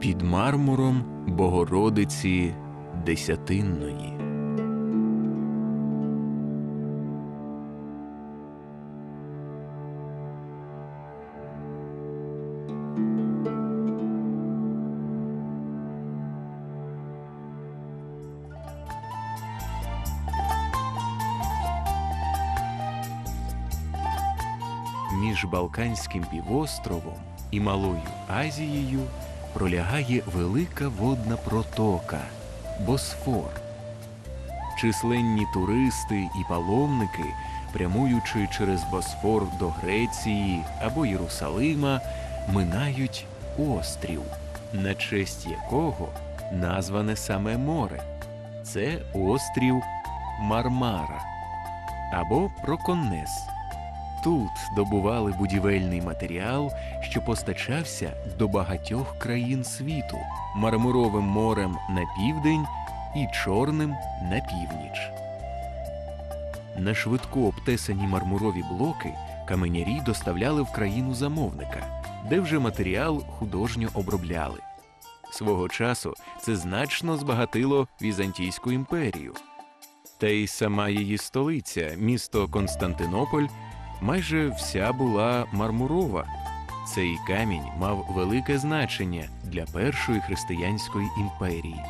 Під мармуром Богородиці Десятинної. Між Балканським півостровом і Малою Азією пролягає велика водна протока Босфор. Численні туристи і паломники, прямуючи через Босфор до Греції або Єрусалима, минають острів, на честь якого назване саме море. Це острів Мармара або Проконнес. Тут добували будівельний матеріал, що постачався до багатьох країн світу Мармуровим морем на південь і Чорним на північ. На швидко обтесані мармурові блоки каменярі доставляли в країну замовника, де вже матеріал художньо обробляли. Свого часу це значно збагатило Візантійську імперію. Та й сама її столиця, місто Константинополь, майже вся була мармурова. Цей камінь мав велике значення для першої християнської імперії.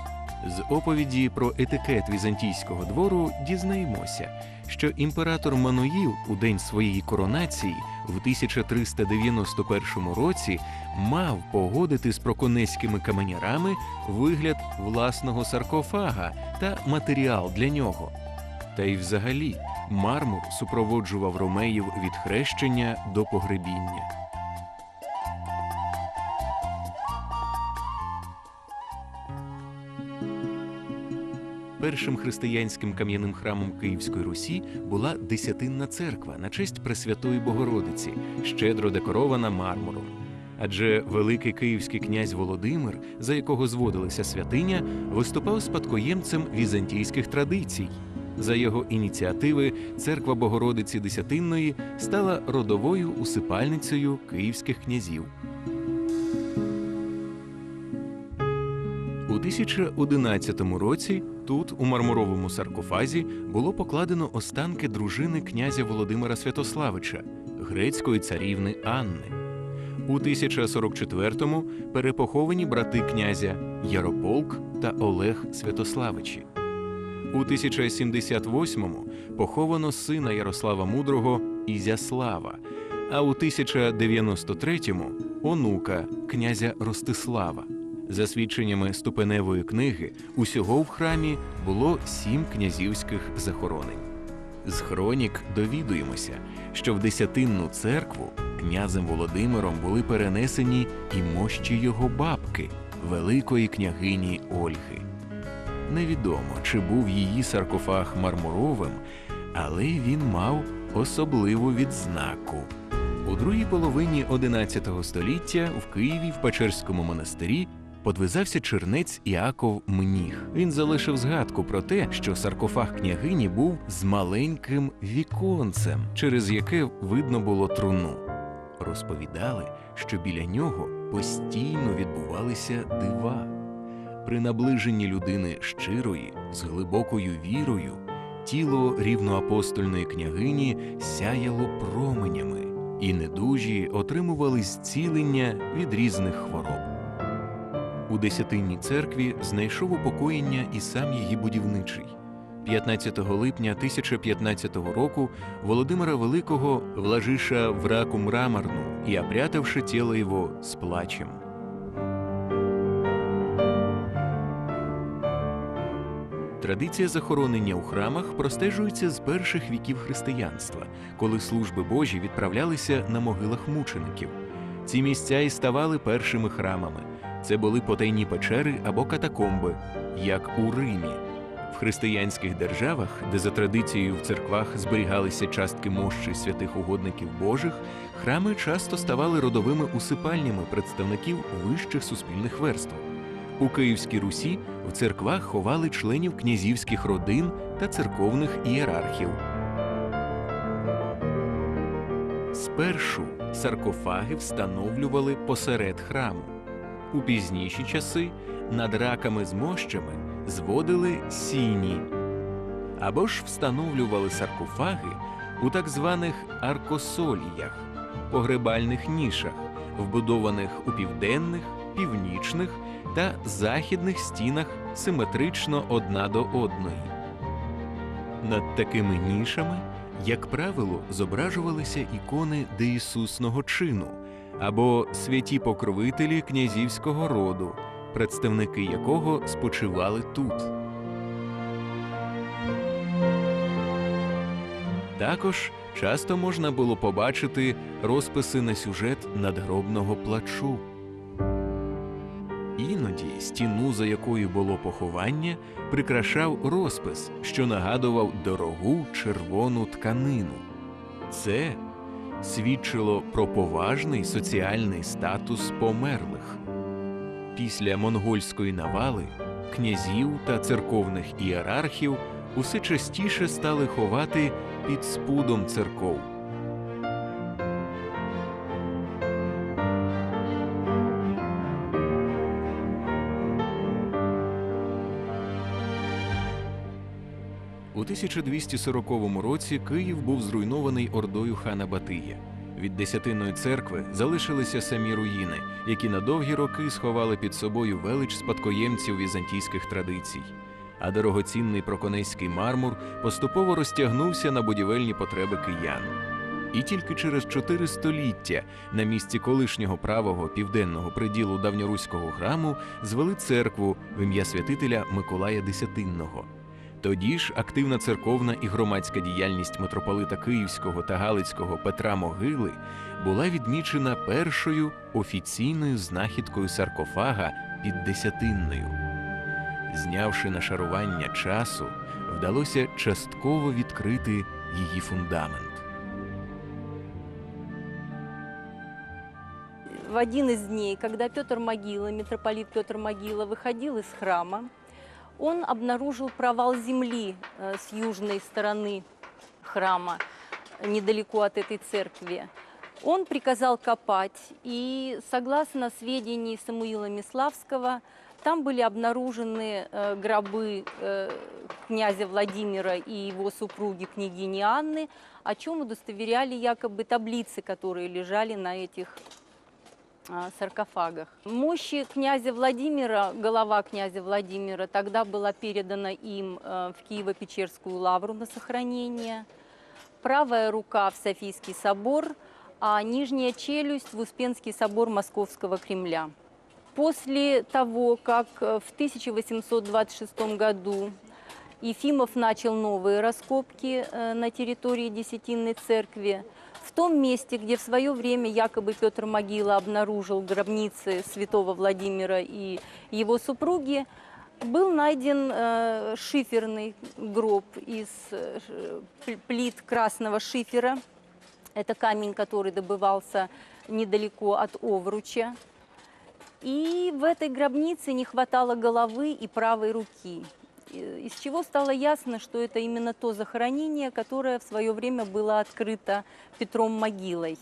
З оповіді про етикет візантійського двору дізнаємося, що імператор Мануїл у день своєї коронації в 1391 році мав погодити з проконеськими каменярами вигляд власного саркофага та матеріал для нього. Та й взагалі мармур супроводжував ромеїв від хрещення до погребіння. Першим християнським кам'яним храмом Київської Русі була Десятинна церква на честь Пресвятої Богородиці, щедро декорована мармуром. Адже великий київський князь Володимир, за якого зводилася святиня, виступав спадкоємцем візантійських традицій. За його ініціативи церква Богородиці Десятинної стала родовою усипальницею київських князів. У 1011 році тут, у мармуровому саркофазі, було покладено останки дружини князя Володимира Святославича, грецької царівни Анни. У 1044-му перепоховані брати князя Ярополк та Олег Святославичі. У 1078-му поховано сина Ярослава Мудрого Ізяслава, а у 1093-му онука князя Ростислава. За свідченнями ступеневої книги, усього в храмі було сім князівських захоронень. З хронік довідуємося, що в десятинну церкву князем Володимиром були перенесені і мощі його бабки, великої княгині Ольги. Невідомо, чи був її саркофаг мармуровим, але він мав особливу відзнаку. У другій половині XI століття в Києві в Печерському монастирі подвизався чернець Іаков Мніх. Він залишив згадку про те, що саркофаг княгині був з маленьким віконцем, через яке видно було труну. Розповідали, що біля нього постійно відбувалися дива. При наближенні людини щирої, з глибокою вірою, тіло рівноапостольної княгині сяяло променями, і недужі отримували зцілення від різних хвороб. У Десятинній церкві знайшов упокоєння і сам її будівничий. 15 липня 1015 року Володимира Великого вложиша в раку мраморну и опрятавши тело его с плачем. Традиція захоронення у храмах простежується з перших віків християнства, коли служби Божі відправлялися на могилах мучеників. Ці місця і ставали першими храмами. Це були потайні печери або катакомби, як у Римі. В християнських державах, де за традицією в церквах зберігалися частки мощі святих угодників Божих, храми часто ставали родовими усипальнями представників вищих суспільних верств. У Київській Русі в церквах ховали членів князівських родин та церковних ієрархів. Спершу саркофаги встановлювали посеред храму. У пізніші часи над раками з мощами зводили сіні або ж встановлювали саркофаги у так званих аркосоліях, погребальних нішах, вбудованих у південних, північних та західних стінах симетрично одна до одної. Над такими нішами, як правило, зображувалися ікони деісусного чину або святі покровителі князівського роду, представники якого спочивали тут. Також часто можна було побачити розписи на сюжет надгробного плачу. Іноді стіну, за якою було поховання, прикрашав розпис, що нагадував дорогу червону тканину. Це свідчило про поважний соціальний статус померлих. Після монгольської навали князів та церковних ієрархів усе частіше стали ховати під спудом церков. У 1240 році Київ був зруйнований ордою хана Батия. Від десятинної церкви залишилися самі руїни, які на довгі роки сховали під собою велич спадкоємців візантійських традицій. А дорогоцінний проконейський мармур поступово розтягнувся на будівельні потреби киян. І тільки через чотири століття на місці колишнього правого південного приділу давньоруського храму звели церкву в ім'я святителя Миколая Десятинного. Тоді ж активна церковна і громадська діяльність митрополита Київського та Галицького Петра Могили була відмічена першою офіційною знахідкою саркофага під Десятинною. Знявши нашарування часу, вдалося частково відкрити її фундамент. В один из дней, когда Петр Могила, митрополит Петр Могила, выходил из храма, он обнаружил провал земли э, с южной стороны храма, недалеко от этой церкви. Он приказал копать, и согласно сведений Самуила Миславского, там были обнаружены э, гробы э, князя Владимира и его супруги княгини Анны, о чем удостоверяли якобы таблицы, которые лежали на этих саркофагах. Мощи князя Владимира, голова князя Владимира, тогда была передана им э, в Киево-Печерскую лавру на сохранение. Правая рука в Софийский собор, а нижняя челюсть в Успенский собор Московского Кремля. После того, как э, в 1826 году Ефимов начал новые раскопки э, на территории Десятинной церкви, в том месте, где в свое время якобы Петр Могила обнаружил гробницы святого Владимира и его супруги, был найден э, шиферный гроб из э, плит красного шифера. Это камень, который добывался недалеко от Овруча. И в этой гробнице не хватало головы и правой руки. И- Из чего стало ясно, что это именно то захоронение, которое в свое время было открыто Петром Могилой.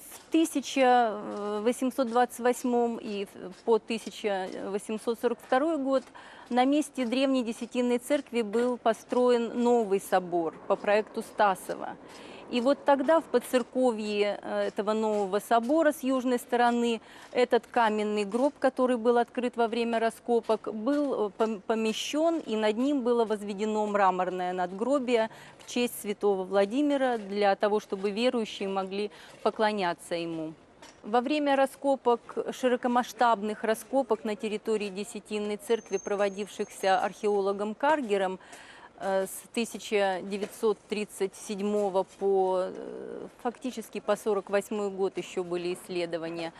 В 1828 и в- по 1842 год на месте древней Десятинной церкви был построен новый собор по проекту Стасова. И вот тогда в подцерковье э, этого нового собора с южной стороны этот каменный гроб, который был открыт во время раскопок, был э, пом- помещен, и над ним было возведено мраморное надгробие в честь святого Владимира для того, чтобы верующие могли поклоняться ему. Во время раскопок, широкомасштабных раскопок на территории Десятинной церкви, проводившихся археологом Каргером, с 1937 по э, фактически по 48 год еще были исследования.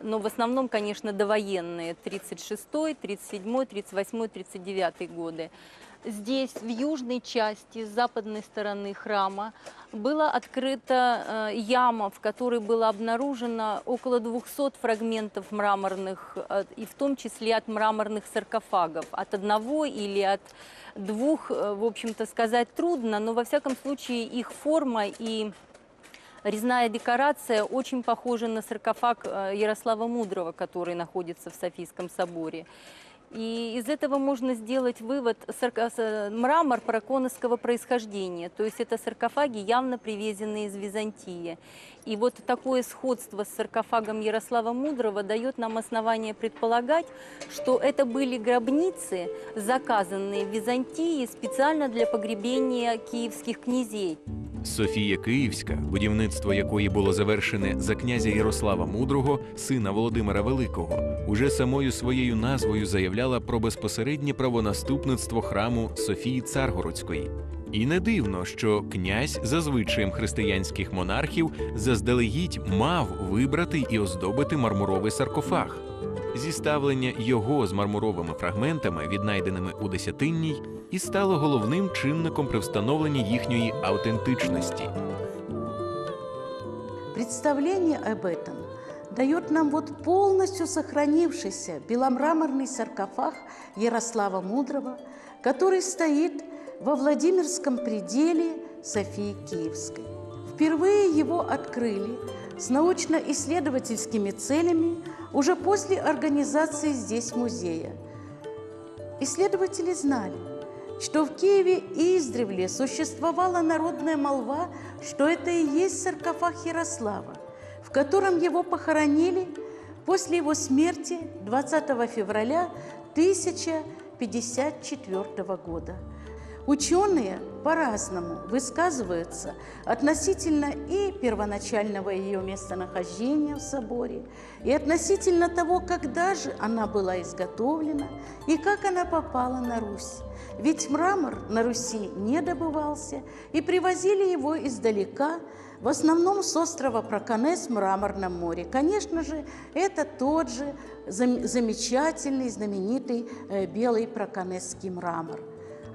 Но в основном, конечно, довоенные 36, 37, 38, 39 годы. Здесь, в южной части, с западной стороны храма, была открыта э, яма, в которой было обнаружено около 200 фрагментов мраморных, э, и в том числе от мраморных саркофагов. От одного или от двух, э, в общем-то, сказать трудно, но во всяком случае их форма и резная декорация очень похожа на саркофаг э, Ярослава Мудрого, который находится в Софийском соборе. И из этого можно сделать вывод сарко- мрамор параконовского происхождения. То есть это саркофаги, явно привезенные из Византии. И вот такое сходство с саркофагом Ярослава Мудрого дает нам основание предполагать, что это были гробницы, заказанные в Византии специально для погребения киевских князей. Софія Київська, будівництво якої було завершене за князя Ярослава Мудрого, сина Володимира Великого, уже самою своєю назвою заявляла про безпосереднє правонаступництво храму Софії Царгородської. І не дивно, що князь за звичаєм християнських монархів заздалегідь мав вибрати і оздобити мармуровий саркофаг. Зіставлення його з мармуровими фрагментами, віднайденими у десятинній, і стало головним чинником при встановленні їхньої автентичності. Представление об этом дает нам вот полностью сохранившийся беломраморный саркофаг Ярослава Мудрого, который стоит во Владимирском пределе Софии Киевской. Впервые его открыли с научно-исследовательскими целями уже после организации здесь музея. Исследователи знали, что в Киеве издревле существовала народная молва, что это и есть саркофаг Ярослава, в котором его похоронили после его смерти 20 февраля 1054 года. Ученые по-разному высказываются относительно и первоначального ее местонахождения в соборе, и относительно того, когда же она была изготовлена и как она попала на Русь. Ведь мрамор на Руси не добывался, и привозили его издалека, в основном с острова Проконес в Мраморном море. Конечно же, это тот же зам- замечательный, знаменитый э, белый проконесский мрамор.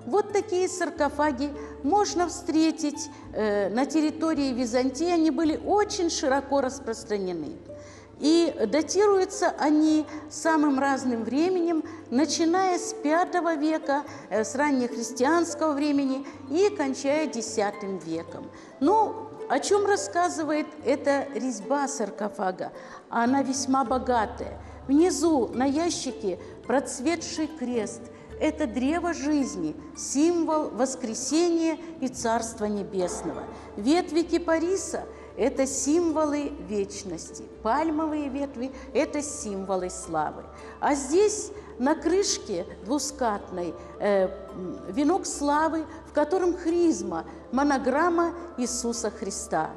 Вот такие саркофаги можно встретить э, на территории Византии. Они были очень широко распространены. И датируются они самым разным временем, начиная с V века, э, с раннехристианского времени и кончая X веком. Ну, о чем рассказывает эта резьба саркофага? Она весьма богатая. Внизу на ящике процветший крест – это древо жизни, символ воскресения и Царства Небесного. Ветви кипариса – это символы вечности. Пальмовые ветви – это символы славы. А здесь на крышке двускатной э, венок славы, в котором хризма, монограмма Иисуса Христа.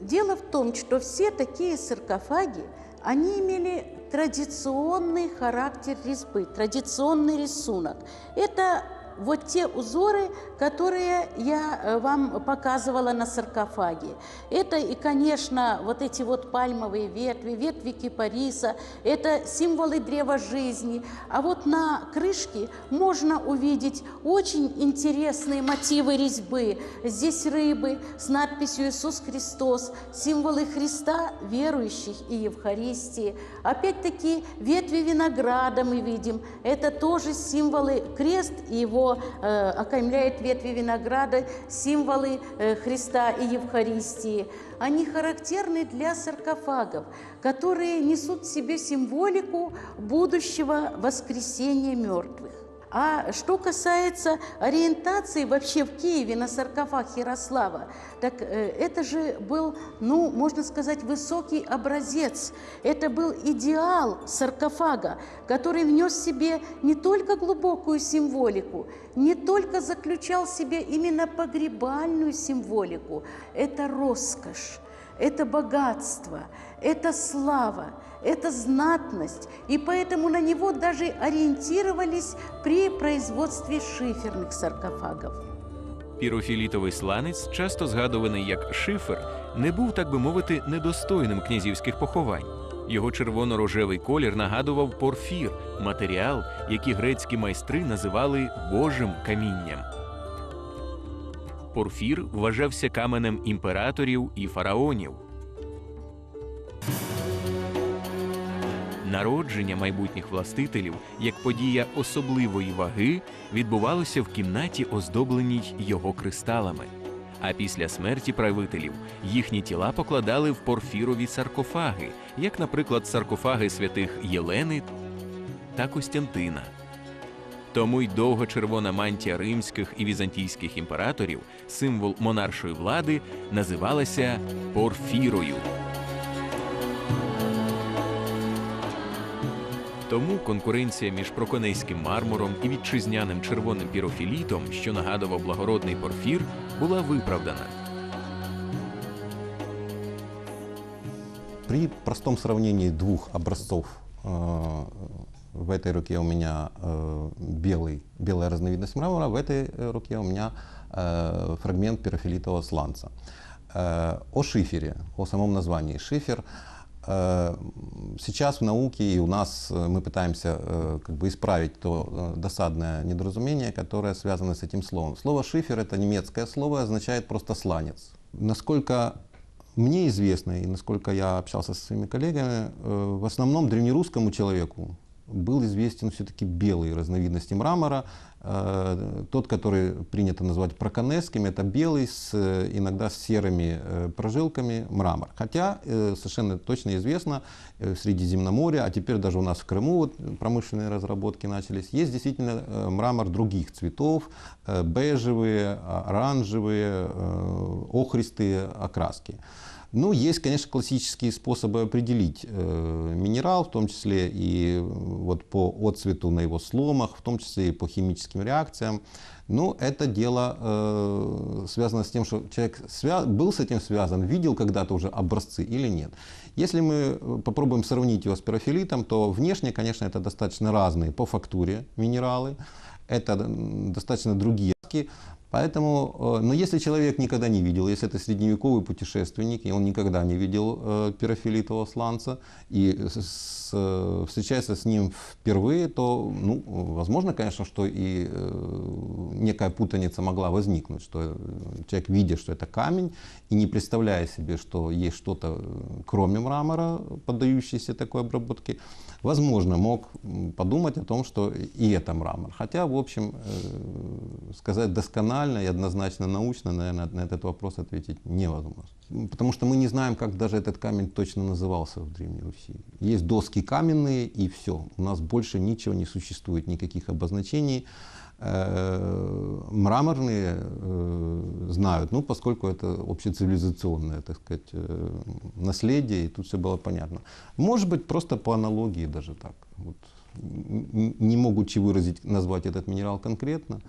Дело в том, что все такие саркофаги, они имели традиционный характер резьбы, традиционный рисунок. Это вот те узоры, которые я э, вам показывала на саркофаге. Это и, конечно, вот эти вот пальмовые ветви, ветви кипариса, это символы древа жизни. А вот на крышке можно увидеть очень интересные мотивы резьбы. Здесь рыбы с надписью «Иисус Христос», символы Христа, верующих и Евхаристии. Опять-таки ветви винограда мы видим. Это тоже символы крест и его э, окаймляет ветви винограда, символы э, Христа и Евхаристии. Они характерны для саркофагов, которые несут в себе символику будущего воскресения мертвых. А что касается ориентации вообще в Киеве на саркофаг Ярослава, так э, это же был, ну, можно сказать, высокий образец. Это был идеал саркофага, который внес себе не только глубокую символику, не только заключал в себе именно погребальную символику. Это роскошь. это богатство, это слава, это знатность, и поэтому на него даже ориентировались при производстве шиферных саркофагов. Пірофілітовий сланець, часто згадуваний як шифер, не був, так би мовити, недостойним князівських поховань. Його червоно-рожевий колір нагадував порфір, матеріал, який грецькі майстри називали Божим камінням. Порфір вважався каменем імператорів і фараонів. Народження майбутніх властителів як подія особливої ваги відбувалося в кімнаті, оздобленій його кристалами. А після смерті правителів їхні тіла покладали в порфірові саркофаги, як, наприклад, саркофаги святих Єлени та Костянтина. Тому й довгочервона мантія римських і візантійських імператорів, символ монаршої влади, називалася порфірою. Тому конкуренція між проконейським мармуром і вітчизняним червоним пірофілітом, що нагадував благородний порфір, була виправдана. При простом сравнении двух образцов э, в этой руке у меня э, белый, белая разновидность мрамора, в этой э, руке у меня э, фрагмент пирофилитового сланца. Э, о шифере, о самом названии. Шифер э, сейчас в науке и у нас э, мы пытаемся э, как бы исправить то э, досадное недоразумение, которое связано с этим словом. Слово шифер это немецкое слово, означает просто сланец. Насколько мне известно, и насколько я общался со своими коллегами, э, в основном древнерусскому человеку был известен все-таки белый разновидности мрамора. Э, Тот, который принято называть проконесским, это белый, с, э, иногда с серыми э, прожилками мрамор. Хотя совершенно точно известно в Средиземноморье, а теперь даже у нас в Крыму вот промышленные разработки начались, есть действительно мрамор других цветов, бежевые, оранжевые, охристые окраски. Ну, есть, конечно, классические способы определить э, минерал, в том числе и э, вот по отцвету на его сломах, в том числе и по химическим реакциям. Ну, это дело э, связано с тем, что человек свя- был с этим связан, видел когда-то уже образцы или нет. Если мы э, попробуем сравнить его с пирофилитом, то внешне, конечно, это достаточно разные по фактуре минералы, это достаточно другие. Поэтому, э, но если человек никогда не видел, если это средневековый путешественник, и он никогда не видел э, пирофилитового сланца, и с- встречается с ним впервые, то, ну, возможно, конечно, что и э, некая путаница могла возникнуть, что человек, видя, что это камень, и не представляя себе, что есть что-то, кроме мрамора, поддающееся такой обработке, возможно, мог подумать о том, что и это мрамор. Хотя, в общем, э, сказать досконально и однозначно научно, наверное, на этот вопрос ответить невозможно. Потому что мы не знаем, как даже этот камень точно назывался в Древней Руси. Есть доски каменные и все. У нас больше ничего не существует, никаких обозначений. Э, Мраморные э, знают, ну, поскольку это общецивилизационное, так сказать, э, наследие, и тут все было понятно. Может быть, просто по аналогии даже так. Вот. Не могучи выразить, назвать этот минерал конкретно,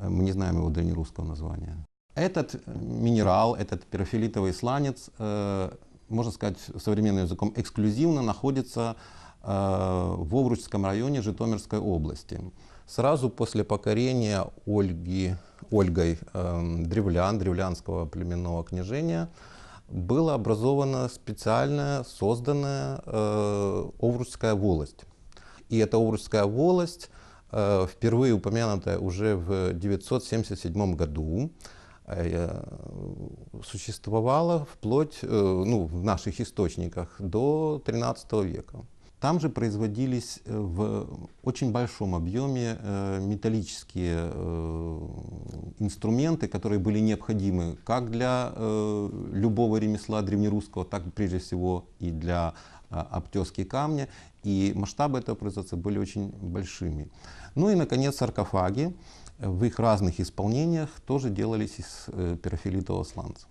мы не знаем его древнерусского названия. Этот минерал, этот пирофилитовый сланец, можно сказать современным языком, эксклюзивно находится в Овручском районе Житомирской области. Сразу после покорения Ольги, Ольгой э, древлян, древлянского племенного княжения, была образована специальная, созданная э, Овручская волость. И эта Овручская волость, э, впервые упомянутая уже в 977 году, э, существовала вплоть, э, ну, в наших источниках до 13 века. Там же производились э, в очень большом объеме э, металлические э, инструменты, которые были необходимы как для э, любого ремесла древнерусского, так прежде всего и для э, обтески камня. И масштабы этого производства были очень большими. Ну и, наконец, саркофаги э, в их разных исполнениях тоже делались из э, пирофилитового сланца.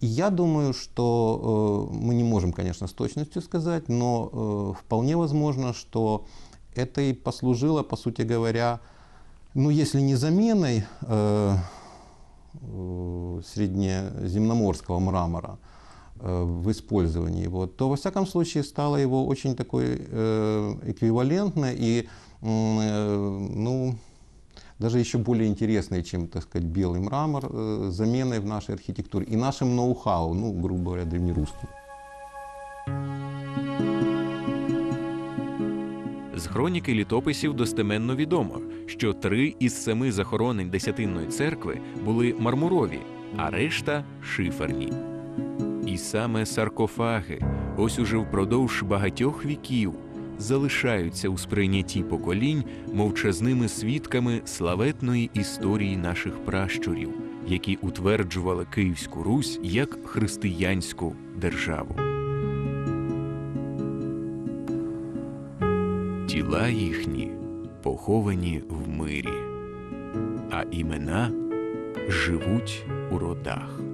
И я думаю, что э, мы не можем, конечно, с точностью сказать, но э, вполне возможно, что это и послужило, по сути говоря, ну, если не заменой э, э, среднеземноморского мрамора, э, в использовании его, то во всяком случае стало его очень такой э, эквивалентно и э, ну, даже еще более интересной, чем, так сказать, белый мрамор, э, заменой в нашей архитектуре и нашим ноу-хау, ну, грубо говоря, древнерусским. З хроніки літописів достеменно відомо, що три із семи захоронень Десятинної церкви були мармурові, а решта шиферні. І саме саркофаги, ось уже впродовж багатьох віків, залишаються у сприйнятті поколінь мовчазними свідками славетної історії наших пращурів, які утверджували Київську Русь як християнську державу. Тіла їхні поховані в мирі, а імена живуть у родах.